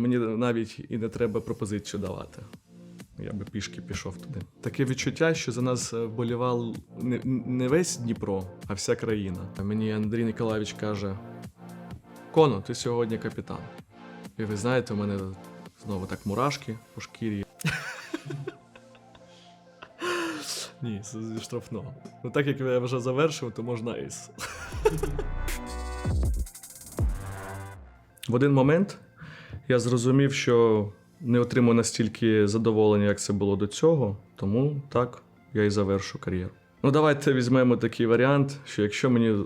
мені навіть і не треба пропозицію давати. Я би пішки пішов туди. Таке відчуття, що за нас е, вболівав не, не весь Дніпро, а вся країна. Мені Андрій Ніколаєвич каже: Коно, ти сьогодні капітан. І ви знаєте, у мене знову так мурашки по шкірі. Ні, це зі штрафного. Ну так як я вже завершив, то можна ейс. В один момент я зрозумів, що не отримую настільки задоволення, як це було до цього, тому так я і завершу кар'єру. Ну, давайте візьмемо такий варіант, що якщо мені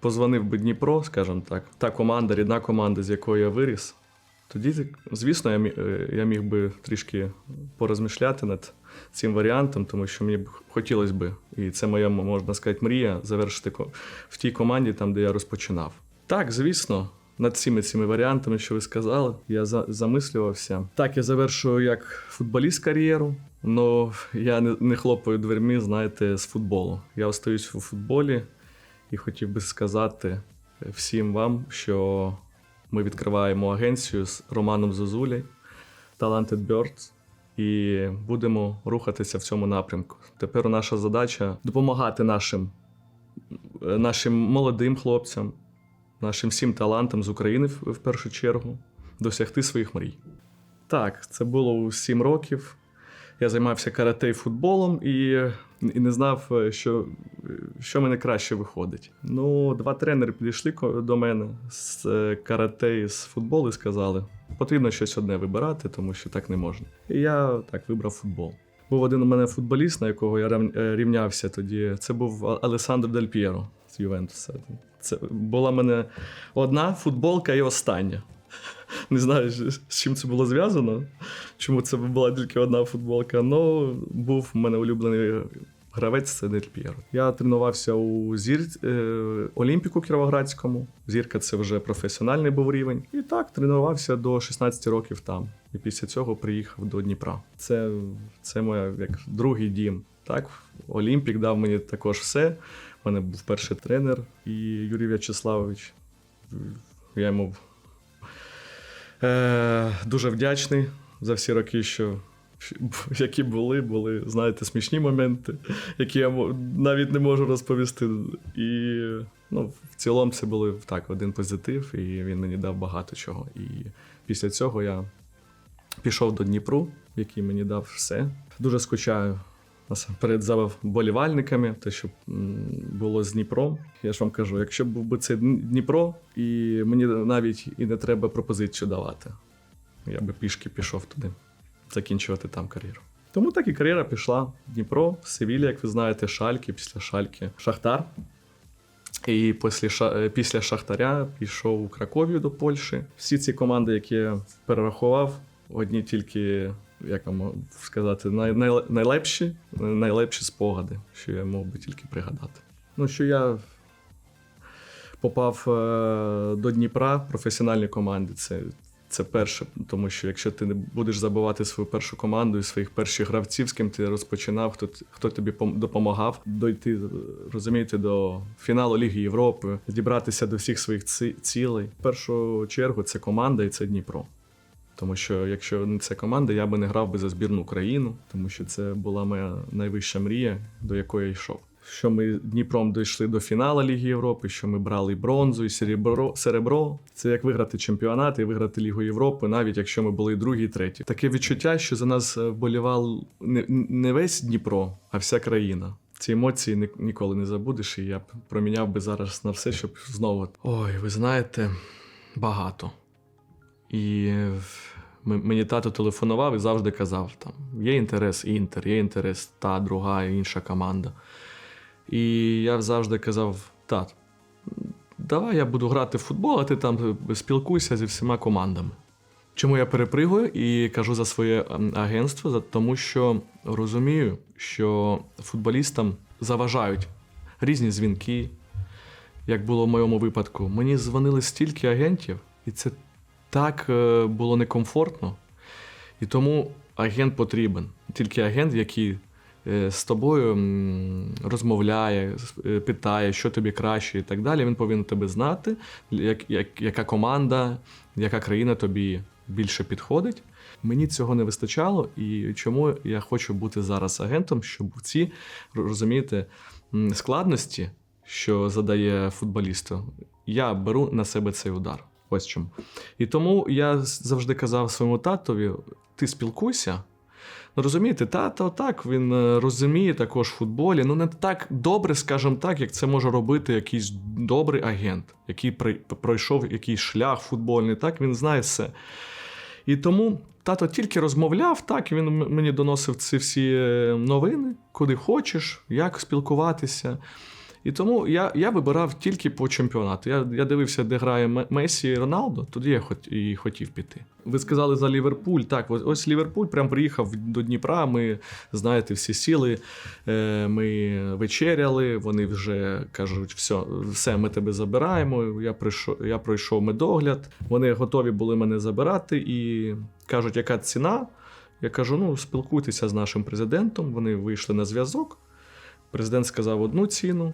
позвонив би Дніпро, скажімо так, та команда, рідна команда, з якої я виріс, тоді, звісно, я е, я міг би трішки порозмишляти над цим варіантом, тому що мені б хотілося би, і це моя, можна сказати, мрія завершити в тій команді, там, де я розпочинав. Так, звісно, над цими цими варіантами, що ви сказали, я за, замислювався. Так, я завершую як футболіст кар'єру, але я не, не хлопаю дверми, знаєте, з футболу. Я остаюсь у футболі і хотів би сказати всім вам, що ми відкриваємо агенцію з Романом Зозулі, Talented Birds, і будемо рухатися в цьому напрямку. Тепер наша задача допомагати нашим, нашим молодим хлопцям, нашим всім талантам з України в, першу чергу досягти своїх мрій. Так, це було у 7 років. Я займався карате і футболом і, і не знав, е, що, що мене краще виходить. Ну, два тренери підійшли до мене з е, карате і з футболу і сказали: потрібно щось одне вибирати, тому що так не можна. І я так вибрав футбол. Був один у мене футболіст, на якого я е, рівнявся тоді. Це був Алесандро Дель П'єро з Ювентуса. Це була в мене одна футболка і остання. Не знаю, з чим це було зв'язано, чому це була тільки одна футболка. але був у мене улюблений гравець це Дель П'єро. Я тренувався у зір... е, Олімпіку Кіровоградському. Зірка це вже професіональний був рівень. І так тренувався до 16 років там. І після цього приїхав до Дніпра. Це, це моя як другий дім. Так, Олімпік дав мені також все. У мене був перший тренер і Юрій В'ячеславович. Я йому Е, дуже вдячний за всі роки, що, які були, були, знаєте, смішні моменти, які я навіть не можу розповісти. І ну, в цілому це були так, один позитив, і він мені дав багато чого. І після цього я пішов до Дніпру, який мені дав все. Дуже скучаю насамперед за вболівальниками, те, що було з Дніпром. Я ж вам кажу, якщо був би це Дніпро, і мені навіть і не треба пропозицію давати, я би пішки пішов туди, закінчувати там кар'єру. Тому так і кар'єра пішла. Дніпро, Севілля, як ви знаєте, Шальки, після Шальки, Шахтар. І після, е, Шахтаря пішов у Краковію до Польщі. Всі ці команди, які я перерахував, одні тільки, як вам сказати, най, най, найлепші, найлепші спогади, що я мог би тільки пригадати. Ну, що я попав е, до Дніпра професіональні команди. Це, це перше, тому що якщо ти не будеш забувати свою першу команду і своїх перших гравців, з ким ти розпочинав, хто, хто тобі допомагав дойти, розумієте, до фіналу Ліги Європи, дібратися до всіх своїх цілей. В першу чергу це команда і це Дніпро. Тому що якщо не ця команда, я би не грав би за збірну Україну, тому що це була моя найвища мрія, до якої я йшов. Що ми Дніпром дійшли до фіналу Ліги Європи, що ми брали і бронзу, і серебро, серебро. Це як виграти чемпіонат і виграти Лігу Європи, навіть якщо ми були другі, і треті. Таке відчуття, що за нас е, вболівав не, не весь Дніпро, а вся країна. Ці емоції ні- ніколи не забудеш, і я б проміняв би зараз на все, щоб знову. Ой, ви знаєте, багато. І мені тато телефонував і завжди казав: там є інтерес Інтер, є інтерес та друга інша команда. І я завжди казав: тат, давай я буду грати в футбол, а ти там спілкуйся зі всіма командами. Чому я перепригую і кажу за своє ем, агентство? Тому що розумію, що футболістам заважають різні дзвінки, як було в моєму випадку. Мені дзвонили стільки агентів, і це так е, було некомфортно. І тому агент потрібен. Тільки агент, який е, з тобою розмовляє, е, питає, що тобі краще і так далі. Він повинен тебе знати, як, як, яка команда, яка країна тобі більше підходить. Мені цього не вистачало, і чому я хочу бути зараз агентом, щоб ці розумієте складності, що задає футболісту, я беру на себе цей удар. Ось чому. І тому я завжди казав своєму татові: ти спілкуйся. Ну, розумієте, тато так, він е, розуміє також в футболі. Ну, не так добре, скажімо так, як це може робити якийсь добрий агент, який пройшов якийсь шлях футбольний. Так, він знає все. І тому тато тільки розмовляв, так, він мені доносив ці всі е, новини, куди хочеш, як спілкуватися. І тому я, я вибирав тільки по чемпіонату. Я, я дивився, де грає Месі і Роналдо, тоді я хот, і хотів піти. Ви сказали за Ліверпуль. Так, ось, ось Ліверпуль прям приїхав до Дніпра. Ми, знаєте, всі сіли, е, ми вечеряли, вони вже кажуть, все, все, ми тебе забираємо. Я прийшов, я пройшов медогляд. Вони готові були мене забирати і кажуть, яка ціна. Я кажу: ну, спілкуйтеся з нашим президентом. Вони вийшли на зв'язок. Президент сказав одну ціну.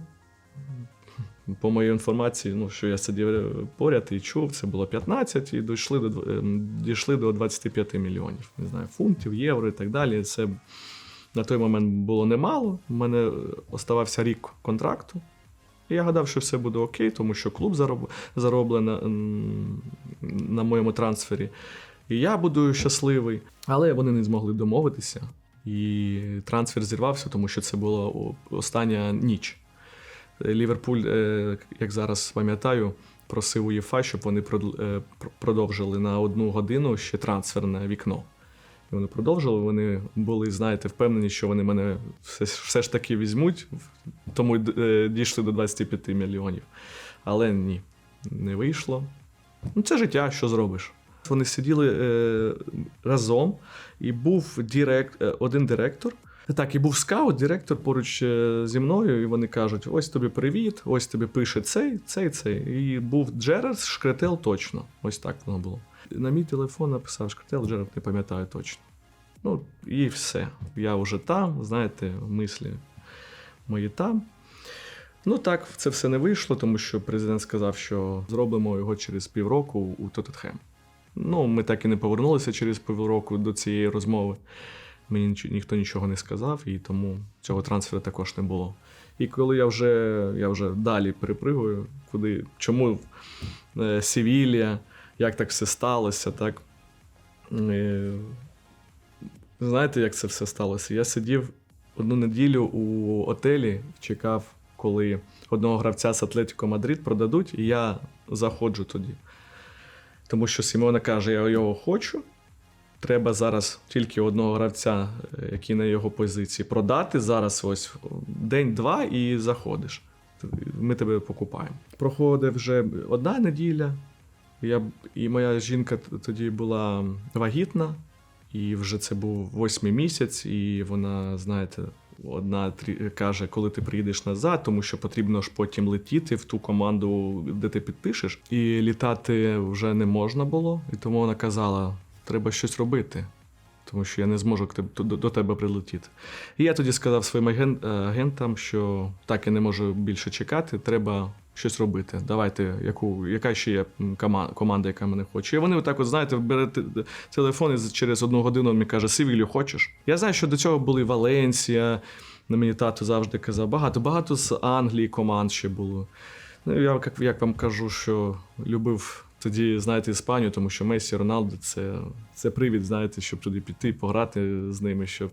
По моїй інформації, ну, що я сидів поряд і чув, це було 15, і дійшли до, ем, дійшли до 25 мільйонів. Не знаю, фунтів, євро і так далі. Це на той момент було немало. У мене оставався рік контракту. І я гадав, що все буде окей, тому що клуб зароб... зароблений на, на моєму трансфері. І я буду щасливий. Але вони не змогли домовитися. І трансфер зірвався, тому що це була остання ніч. Ліверпуль, е, як зараз пам'ятаю, просив УЄФА, щоб вони е, пр- продовжили на одну годину ще трансферне вікно. І вони продовжили. Вони були, знаєте, впевнені, що вони мене все, все ж таки візьмуть, тому е, дійшли до 25 мільйонів. Але ні, не вийшло. Ну, це життя, що зробиш. Вони сиділи е, разом, і був директ, е, один директор. Так, і був скаут, директор поруч е, зі мною, і вони кажуть: ось тобі привіт, ось тобі пише цей, цей, цей. І був Джерард, Шкретел точно. Ось так воно було. На мій телефон написав Шкретел, Джерард не пам'ятаю точно. Ну, і все. Я вже там, знаєте, мислі мої там. Ну так, це все не вийшло, тому що президент сказав, що зробимо його через півроку у Тоттенхем. Ну, ми так і не повернулися через півроку до цієї розмови. Мені ніхто нічого не сказав, і тому цього трансферу також не було. І коли я вже, я вже далі перепригую, куди, чому е, Севілія, як так все сталося, так. Е, знаєте, як це все сталося? Я сидів одну неділю у отелі, чекав, коли одного гравця з Атлетіко Мадрид продадуть, і я заходжу тоді. Тому що Сімона каже, я його хочу. Треба зараз тільки одного гравця, е, який на його позиції, продати зараз ось день-два і заходиш. Ми тебе покупаємо. Проходить вже одна неділя. Я, і моя жінка тоді була вагітна, і вже це був восьмий місяць, і вона, знаєте, одна каже, коли ти приїдеш назад, тому що потрібно ж потім летіти в ту команду, де ти підпишеш. І літати вже не можна було. І тому вона казала: треба щось робити. Тому що я не зможу до, тебе прилетіти. І я тоді сказав своїм е, агентам, що так я не можу більше чекати, треба щось робити. Давайте, яку, яка ще є команда, яка мене хоче. І вони отак, от, знаєте, бере те- телефон і через одну годину мені каже: Сивілю, хочеш? Я знаю, що до цього були Валенсія. На мені тато завжди казав, багато, багато з Англії команд ще було. Ну, я як, як вам кажу, що любив тоді, знаєте, Іспанію, тому що Месі, Роналдо це, це привід, знаєте, щоб туди піти, пограти з ними, щоб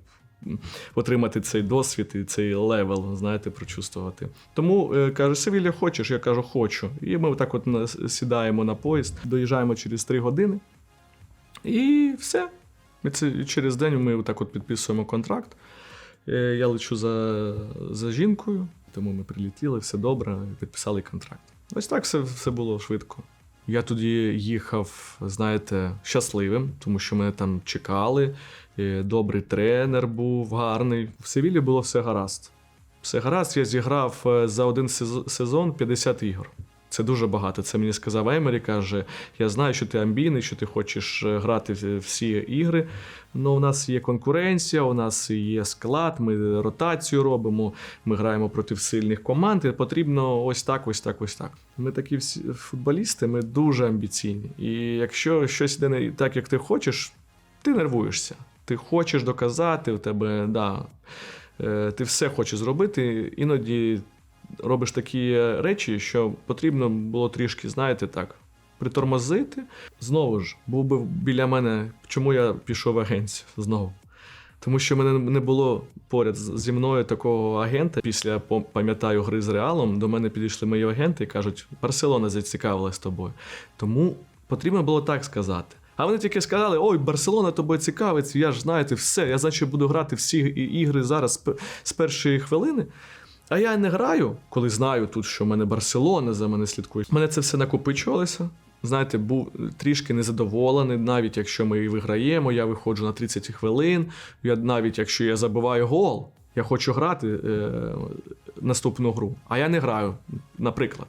отримати цей досвід і цей левел, знаєте, прочувствувати. Тому е, каже, Севілля, хочеш? Я кажу, хочу. І ми так от сідаємо на поїзд, доїжджаємо через три години. І все. І це через день ми так от підписуємо контракт. Е, Я лечу за, за жінкою, тому ми прилетіли, все добре, підписали контракт. Ось так все, все було швидко. Я тоді їхав, знаєте, щасливим, тому що мене там чекали. е, Добрий тренер був, гарний. В Севілі було все гаразд. Все гаразд, я зіграв е, за один сез- сезон 50 ігор. Це дуже багато. Це мені сказав Емері, каже: я знаю, що ти амбійний, що ти хочеш е, грати в- всі ігри. але у нас є конкуренція, у нас є склад, ми ротацію робимо, ми граємо проти сильних команд. І потрібно ось так, ось так, ось так. Ми такі всі футболісти, ми дуже амбіційні. І якщо щось йде не так, як ти хочеш, ти нервуєшся. Ти хочеш доказати, у тебе, да, е, ти все хочеш зробити, іноді робиш такі речі, що потрібно було трішки, знаєте, так, притормозити. Знову ж, був би біля мене, чому я пішов в агенцію знову. Тому що в мене не було поряд зі мною такого агента. Після пам'ятаю гри з Реалом до мене підійшли мої агенти і кажуть: Барселона зацікавилась тобою. Тому потрібно було так сказати. А вони тільки сказали: ой, Барселона тобою цікавиться, я ж знаєте, все, я значить буду грати всі ігри зараз з першої хвилини. А я не граю, коли знаю тут, що в мене Барселона за мене слідкує. Мене це все накопичувалося. Знаєте, був трішки незадоволений, навіть якщо ми виграємо, я виходжу на 30 хвилин. Я навіть якщо я забиваю гол, я хочу грати е, наступну гру, а я не граю, наприклад.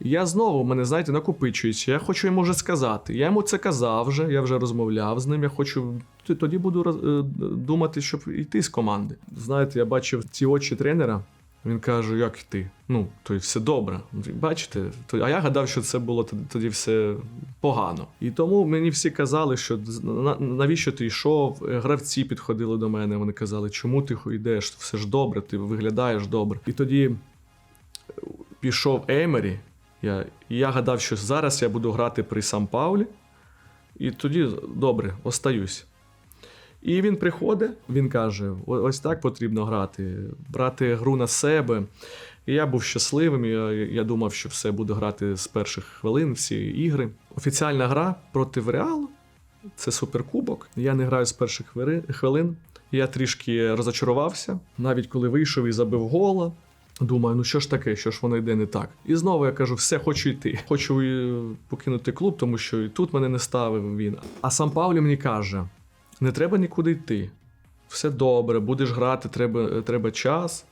Я знову мене, знаєте, накопичується. Я хочу йому вже сказати. Я йому це казав вже, я вже розмовляв з ним. Я хочу. Тоді буду е, думати, щоб йти з команди. Знаєте, я бачив ці очі тренера. Він каже, як йти? Ну, то й все добре. Бачите, то, а я гадав, що це було тоді, все погано. І тому мені всі казали, що навіщо ти йшов? Гравці підходили до мене. Вони казали, чому ти йдеш? Все ж добре, ти виглядаєш добре. І тоді пішов Емері. Я, я гадав, що зараз я буду грати при Сан Паулі. І тоді добре, остаюсь. І він приходить, він каже: ось так потрібно грати, брати гру на себе. І я був щасливим. Я, я думав, що все буду грати з перших хвилин, всі ігри. Офіціальна гра проти Реалу. Це суперкубок. Я не граю з перших хвилин. Я трішки розочарувався, навіть коли вийшов і забив гола. Думаю, ну що ж таке, що ж воно йде не так. І знову я кажу, все, хочу йти. Хочу е, покинути клуб, тому що і тут мене не ставив він. А сам Павлі мені каже: не треба нікуди йти. Все добре, будеш грати, треба, треба час.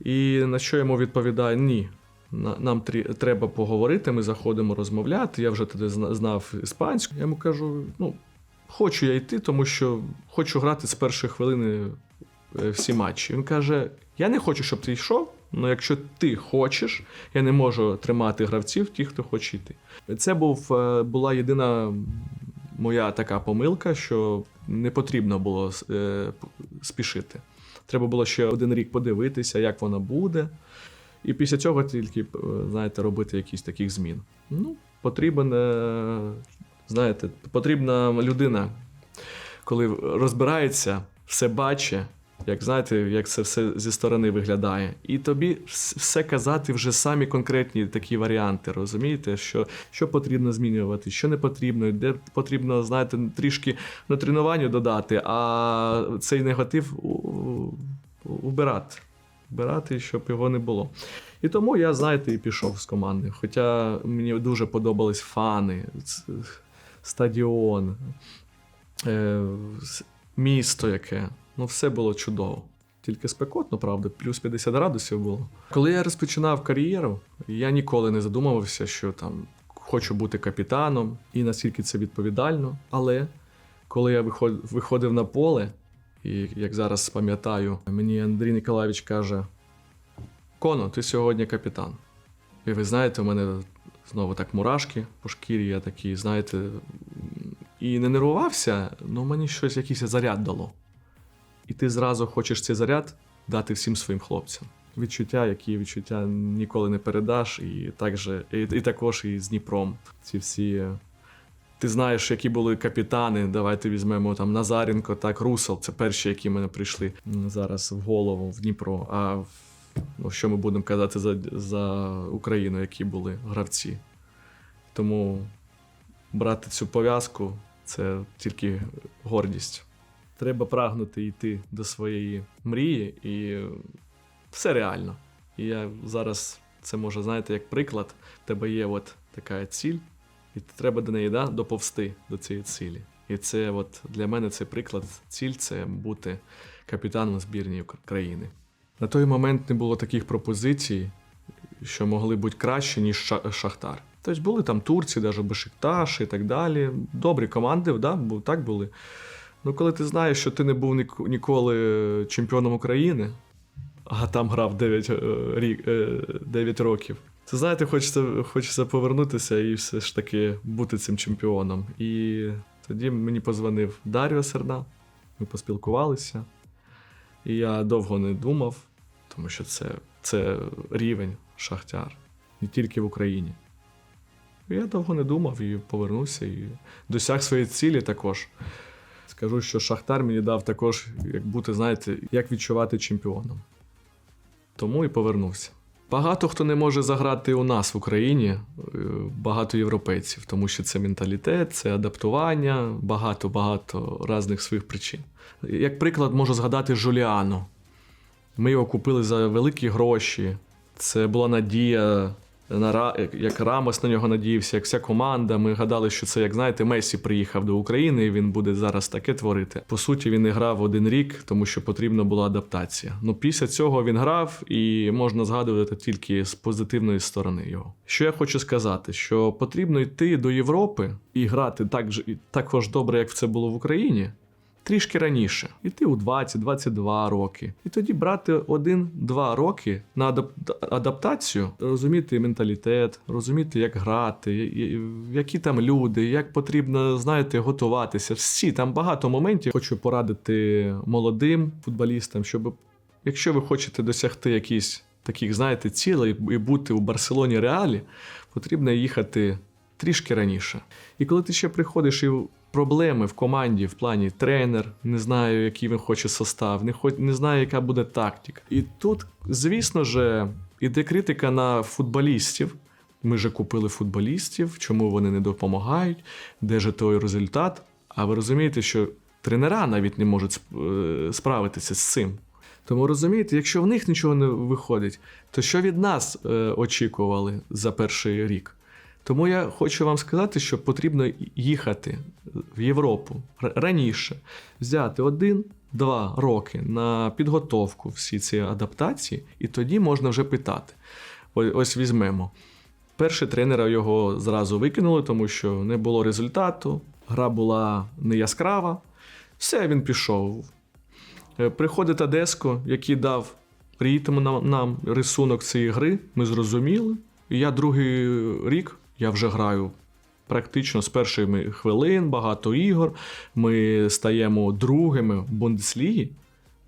І на що йому відповідає: ні. Нам треба поговорити, ми заходимо розмовляти. Я вже тоді знав іспанську. Я йому кажу: ну, хочу я йти, тому що хочу грати з першої хвилини е, всі матчі. Він каже: Я не хочу, щоб ти йшов, але якщо ти хочеш, я не можу тримати гравців, ті, хто хоче йти. Це був, е, була єдина моя така помилка, що не потрібно було е, спішити. Треба було ще один рік подивитися, як вона буде. І після цього тільки, е, знаєте, робити якісь таких змін. Ну, потрібен, е, знаєте, потрібна людина, коли розбирається, все бачить, як знаєте, як це все зі сторони виглядає. І тобі все казати вже самі конкретні такі варіанти, розумієте, що, що потрібно змінювати, що не потрібно, де потрібно, знаєте, трішки на тренуванню додати, а цей негатив убирати. Убирати, щоб його не було. І тому я, знаєте, і пішов з команди. Хоча мені дуже подобались фани, стадіон, е, місто яке. Ну, все було чудово. Тільки спекотно, правда, плюс 50 градусів було. Коли я розпочинав кар'єру, я ніколи не задумувався, що там хочу бути капітаном і наскільки це відповідально. Але коли я виходив на поле, і як зараз пам'ятаю, мені Андрій Ніколаєвич каже: Коно, ти сьогодні капітан. І ви знаєте, у мене знову так мурашки по шкірі, я такий, знаєте, і не нервувався, але мені щось якийсь заряд дало. І ти зразу хочеш цей заряд дати всім своїм хлопцям. Відчуття, які відчуття ніколи не передаш, і, так же, і, і також і з Дніпром. Ці всі. е, Ти знаєш, які були капітани. Давайте візьмемо там Назаренко, так, Русел. Це перші, які мене прийшли зараз в голову в Дніпро. А ну, що ми будемо казати за, за Україну, які були гравці. Тому брати цю пов'язку це тільки гордість. Треба прагнути йти до своєї мрії, і все реально. І я зараз це може, знаєте, як приклад, в тебе є от така ціль, і треба до неї да, доповсти до цієї цілі. І це от для мене це приклад, ціль це бути капітаном збірної країни. На той момент не було таких пропозицій, що могли бути краще, ніж Шахтар. Тобто були там Турці, навіть Бешикташ і так далі. Добрі команди, да, так були. Ну, коли ти знаєш, що ти не був ніко- ніколи чемпіоном України, а там грав 9, е, рік, е, 9 років. Це знаєте, хочеться, хочеться повернутися і все ж таки бути цим чемпіоном. І тоді мені позвонив Даріо Серна, ми поспілкувалися. І я довго не думав, тому що це, це рівень Шахтяр, не тільки в Україні. Я довго не думав і повернувся, і досяг своєї цілі також. Скажу, що Шахтар мені дав також, як бути, знаєте, як відчувати чемпіоном. Тому і повернувся. Багато хто не може заграти у нас в Україні, е, багато європейців, тому що це менталітет, це адаптування, багато-багато різних своїх причин. Як приклад, можу згадати Жуліану. Ми його купили за великі гроші. Це була надія, на як- Рамос на нього надіявся, як вся команда. Ми гадали, що це, як знаєте, Месі приїхав до України, і він буде зараз таке творити. По суті, він не грав один рік, тому що потрібна була адаптація. Ну, після цього він грав, і можна згадувати тільки з позитивної сторони його. Що я хочу сказати, що потрібно йти до Європи і грати так же також добре, як це було в Україні трішки раніше. Іти у 20-22 роки. І тоді брати 1-2 роки на адаптацію, розуміти менталітет, розуміти, як грати, які там люди, як потрібно, знаєте, готуватися. Всі там багато моментів. Хочу порадити молодим футболістам, щоб якщо ви хочете досягти якісь таких, знаєте, цілей і бути у Барселоні Реалі, потрібно їхати трішки раніше. І коли ти ще приходиш і проблеми в команді в плані тренер, не знаю, який він хоче состав, не, хоч, не знаю, яка буде тактика. І тут, звісно ж, іде критика на футболістів. Ми же купили футболістів, чому вони не допомагають, де же той результат. А ви розумієте, що тренера навіть не можуть е, справитися з цим. Тому розумієте, якщо в них нічого не виходить, то що від нас е, очікували за перший рік? Тому я хочу вам сказати, що потрібно їхати в Європу раніше, взяти один-два роки на підготовку всі ці адаптації, і тоді можна вже питати. Ось візьмемо. Перший тренера його зразу викинули, тому що не було результату, гра була не яскрава. Все, він пішов. Е, Приходить Тадеско, який дав ритм нам, нам рисунок цієї гри, ми зрозуміли. І я другий рік я вже граю практично з перших хвилин, багато ігор. Ми стаємо другими в Бундеслігі.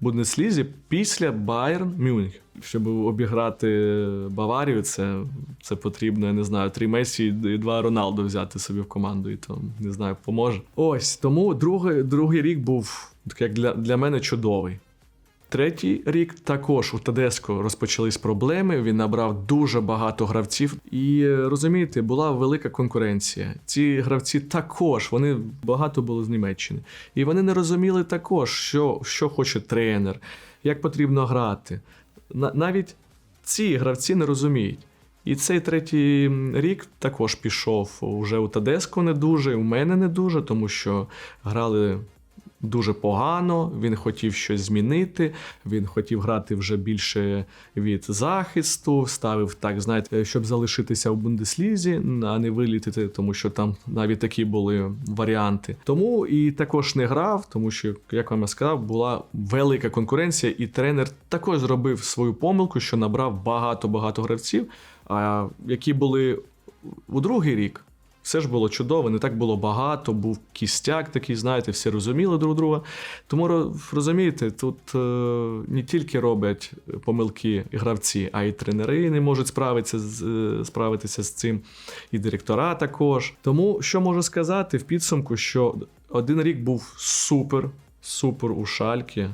Бундеслізі після Байерн Мюнхен. Щоб обіграти Баварію, це, це потрібно, я не знаю, три Месі і два Роналду взяти собі в команду, і то не знаю, поможе. Ось тому другий, другий рік був як для, для мене чудовий. Третій рік також у Тедеско розпочались проблеми. Він набрав дуже багато гравців. І е, розумієте, була велика конкуренція. Ці гравці також вони багато було з Німеччини. І вони не розуміли також, що, що хоче тренер, як потрібно грати. Навіть ці гравці не розуміють. І цей третій рік також пішов уже у Тедеско не дуже, у мене не дуже, тому що грали дуже погано. Він хотів щось змінити. Він хотів грати вже більше від захисту, ставив так, знаєте, щоб залишитися в Бундеслізі, а не вилітити, тому що там навіть такі були варіанти. Тому і також не грав, тому що, як вам я сказав, була велика конкуренція, і тренер також зробив свою помилку, що набрав багато-багато гравців, а які були у другий рік. Все ж було чудово, не так було багато, був кістяк такий, знаєте, всі розуміли друг друга. Тому ро- розумієте, тут е, не тільки роблять помилки гравці, а й тренери не можуть справитися з, е, справитися з цим, і директора також. Тому що можу сказати в підсумку, що один рік був супер, супер у шальки.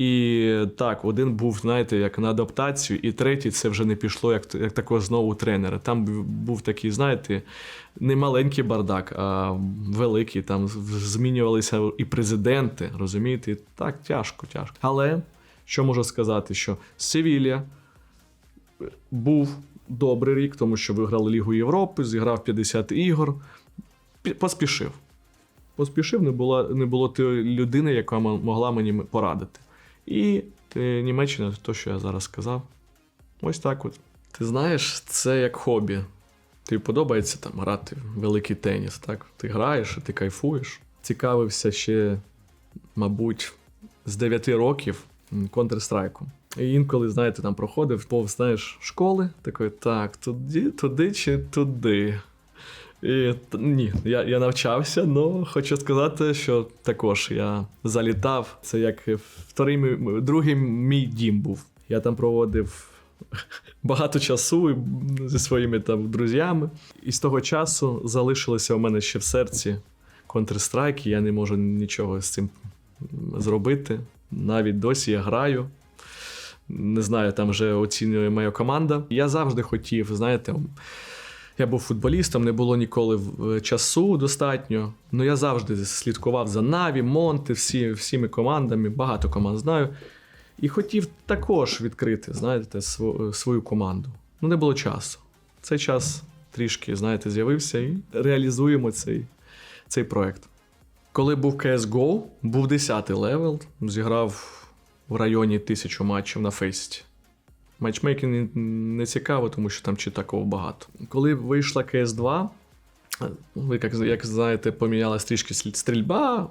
І так, один був, знаєте, як на адаптацію, і третій це вже не пішло як, як такого знову тренера. Там був такий, знаєте, не маленький бардак, а великий. Там змінювалися і президенти, розумієте? Так, тяжко, тяжко. Але що можу сказати, що Севілля був добрий рік, тому що виграли Лігу Європи, зіграв 50 ігор, поспішив. Поспішив, не було, не було тієї людини, яка могла мені порадити. І е, Німеччина, то, що я зараз сказав. Ось так от. Ти знаєш, це як хобі. Тобі подобається там грати в великий теніс, так? Ти граєш і ти кайфуєш. Цікавився ще, мабуть, з 9 років Counter-Strike. І інколи, знаєте, там проходив повз, знаєш, школи, такий, так, туди, туди чи туди. І ні, я, я навчався, але хочу сказати, що також я залітав. Це як вторий, другий мій дім був. Я там проводив багато часу зі своїми там друзями. І з того часу залишилося у мене ще в серці Counter-Strike, я не можу нічого з цим зробити. Навіть досі я граю. Не знаю, там вже оцінює моя команда. Я завжди хотів, знаєте, я був футболістом, не було ніколи часу достатньо. Ну я завжди слідкував за Наві, Монти, всі, всіми командами, багато команд знаю. І хотів також відкрити, знаєте, свою команду. Ну, не було часу. Цей час трішки, знаєте, з'явився і реалізуємо цей, цей проект. Коли був CSGO, був 10-й левел, зіграв в районі тисячу матчів на фейсті. Матчмейкінг не цікаво, тому що там чи такого багато. Коли вийшла CS2, ви як, як знаєте, помінялась трішки стрільба,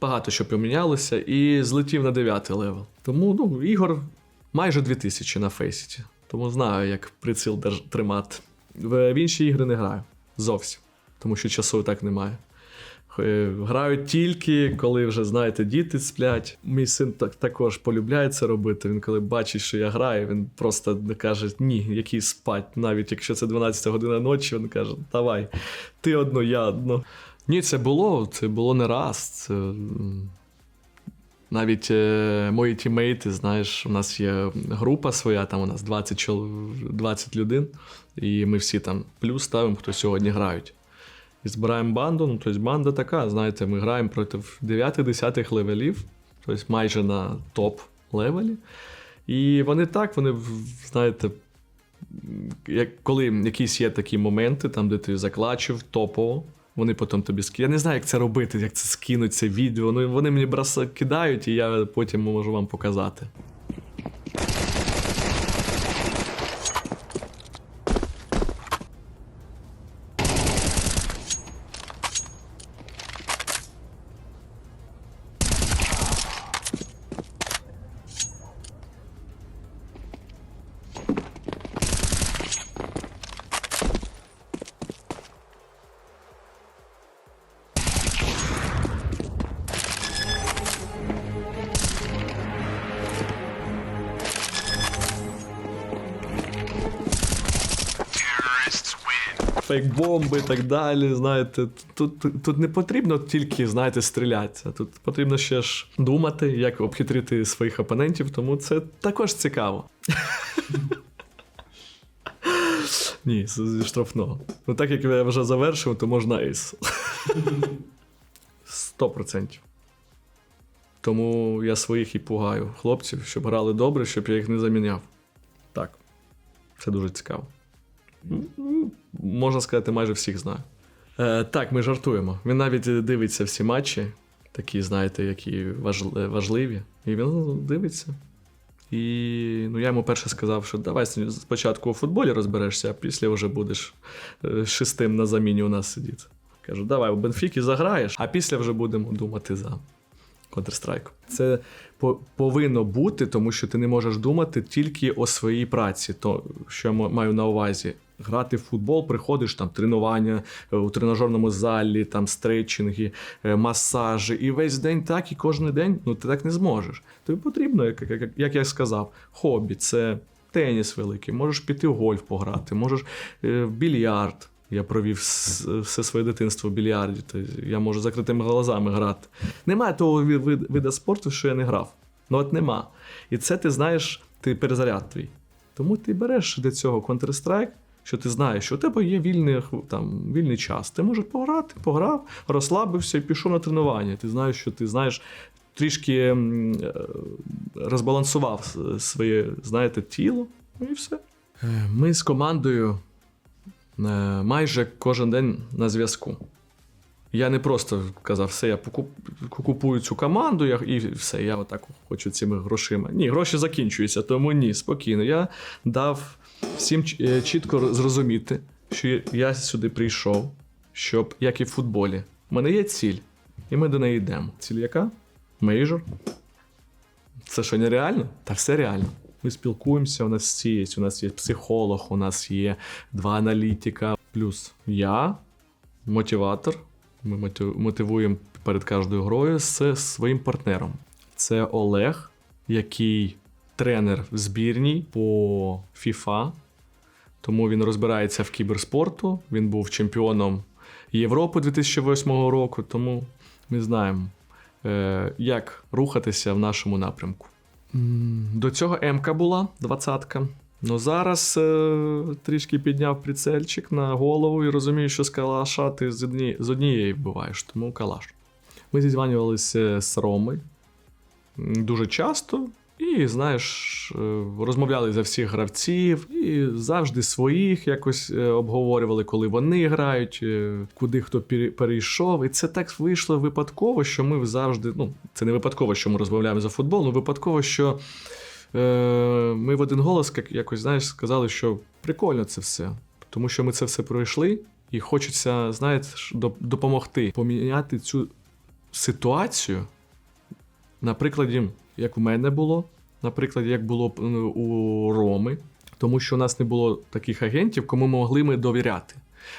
багато що помінялося, і злетів на 9 левел. Тому ну, ігор майже 2000 на фейсіті. Тому знаю, як приціл держ... тримати. В інші ігри не граю зовсім, тому що часу так немає. Е, Грають тільки, коли вже, знаєте, діти сплять. Мій син так, також полюбляє це робити. Він коли бачить, що я граю, він просто каже: ні, який спать. Навіть якщо це 12 година ночі, він каже: давай, ти одно, я одно. Ні, це було, це було не раз. Це... Навіть е, мої тімейти, знаєш, у нас є група своя, там у нас 20, чол... 20 людей, і ми всі там плюс ставимо, хто сьогодні грають. І збираємо банду. Ну, тобто банда така, знаєте, ми граємо проти 9-10 левелів, тобто майже на топ левелі. І вони так, вони, знаєте, як, коли якісь є такі моменти, там, де ти заклачив топово, вони потім тобі скинуть. Я не знаю, як це робити, як це скинуть, це відео. Ну, вони мені браса кидають, і я потім можу вам показати. Фейк-бомби і так далі. Знаєте, тут, тут, не потрібно тільки, знаєте, стрілятися. Тут потрібно ще ж думати, як обхитрити своїх опонентів, тому це також цікаво. Ні, зі штрафного. Ну так як я вже завершив, то можна ейс. Сто процентів. Тому я своїх і пугаю хлопців, щоб грали добре, щоб я їх не заміняв. Так. Це дуже цікаво. Можна сказати, майже всіх знаю. Е, так, ми жартуємо. Він навіть дивиться всі матчі, такі, знаєте, які важл- важливі. І він ну, дивиться. І ну, я йому перше сказав, що давай спочатку у футболі розберешся, а після вже будеш е, шестим на заміні у нас сидіти. Кажу, давай у Бенфіки заграєш, а після вже будемо думати за Counter-Strike. Це по- повинно бути, тому що ти не можеш думати тільки о своїй праці. То, що я маю на увазі, грати в футбол, приходиш там тренування е, у тренажерному залі, там стретчинги, е, масажі, і весь день так, і кожен день ну ти так не зможеш. Тобі потрібно, як, як, як я сказав, хобі це теніс великий, можеш піти в гольф пограти, можеш е, в більярд. Я провів все своє дитинство в більярді, то я можу закритими глазами грати. Немає того ви- ви- вида спорту, що я не грав. Ну от нема. І це ти знаєш, ти перезаряд твій. Тому ти береш для цього Counter-Strike, що ти знаєш, що у тебе є вільний, там, вільний час. Ти можеш пограти, пограв, розслабився і пішов на тренування. Ти знаєш, що ти знаєш, трішки е, розбалансував своє, знаєте, тіло, і все. Ми з командою майже кожен день на зв'язку. Я не просто казав, все, я купую цю команду я, і все, я отак хочу цими грошима. Ні, гроші закінчуються, тому ні, спокійно. Я дав всім е, чітко зрозуміти, що я сюди прийшов, щоб, як і в футболі, в мене є ціль, і ми до неї йдемо. Ціль яка? Мейжор. Це що, нереально? Та все реально. Ми спілкуємося, у нас всі є. У нас є психолог, у нас є два аналітика. Плюс я, мотиватор. Ми мотивуємо перед кожною грою з своїм партнером. Це Олег, який тренер в збірній по FIFA. Тому він розбирається в кіберспорту. Він був чемпіоном Європи 2008 року. Тому ми знаємо, е, як рухатися в нашому напрямку. До цього М-ка була, двадцятка. Ну зараз е, трішки підняв прицельчик на голову і розумію, що з калаша ти з, одні, з однієї вбиваєш, тому калаш. Ми зізванювалися з Роми дуже часто. І, знаєш, е, розмовляли за всіх гравців, і завжди своїх якось е, обговорювали, коли вони грають, е, куди хто перейшов. І це так вийшло випадково, що ми завжди. Ну, це не випадково, що ми розмовляємо за футбол, але випадково, що е, ми в один голос як- якось, знаєш, сказали, що прикольно це все. Тому що ми це все пройшли, і хочеться, знаєш, допомогти поміняти цю ситуацію на прикладі, як в мене було, на прикладі, як було ну, у Роми, тому що у нас не було таких агентів, кому могли ми довіряти.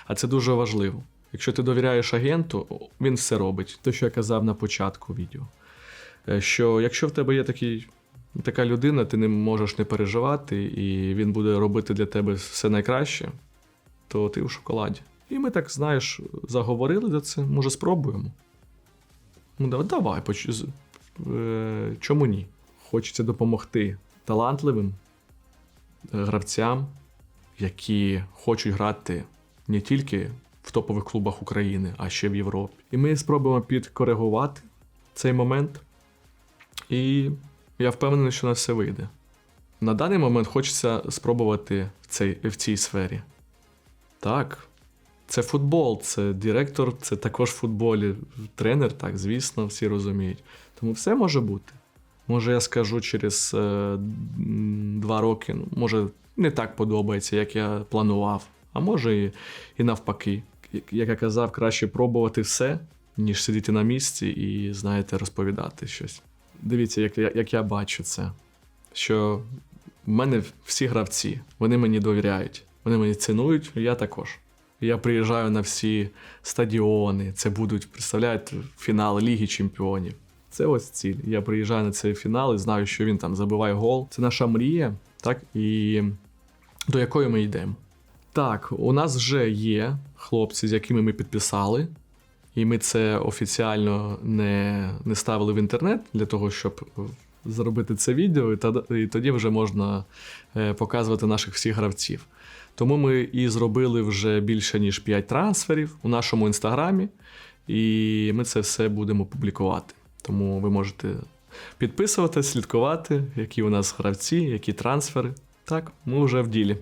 А це дуже важливо. Якщо ти довіряєш агенту, він все робить. Те, що я казав на початку відео. Е, Що якщо в тебе є такий, така людина, ти не можеш не переживати, і він буде робити для тебе все найкраще, то ти в шоколаді. І ми так, знаєш, заговорили за це, може, спробуємо. Ну, да- давай, е, чому ні? Хочеться допомогти талантливим е, гравцям, які хочуть грати не тільки в топових клубах України, а ще в Європі. І ми спробуємо підкоригувати цей момент. І я впевнений, що у нас все вийде. На даний момент хочеться спробувати в, цей, в цій сфері. Так, це футбол, це директор, це також в футболі. Тренер, так, звісно, всі розуміють. Тому все може бути. Може, я скажу через е, два роки, ну, може, не так подобається, як я планував. А може, і, і навпаки. Як- я казав, краще пробувати все, ніж сидіти на місці і, знаєте, розповідати щось. Дивіться, як, як я бачу це. Що в мене всі гравці, вони мені довіряють, вони мені цінують, я також. Я приїжджаю на всі стадіони. Це будуть, представляєте, фінали Ліги Чемпіонів. Це ось ціль. Я приїжджаю на цей фінал і знаю, що він там забиває гол. Це наша мрія, так? І до якої ми йдемо. Так, у нас вже є хлопці, з якими ми підписали, і ми це офіціально не, не ставили в інтернет для того, щоб е, зробити це відео, і тоді вже можна е, показувати наших всіх гравців. Тому ми і зробили вже більше ніж 5 трансферів у нашому інстаграмі, і ми це все будемо публікувати. Тому ви можете підписувати, слідкувати, які у нас гравці, які трансфери. Так, ми вже в ділі.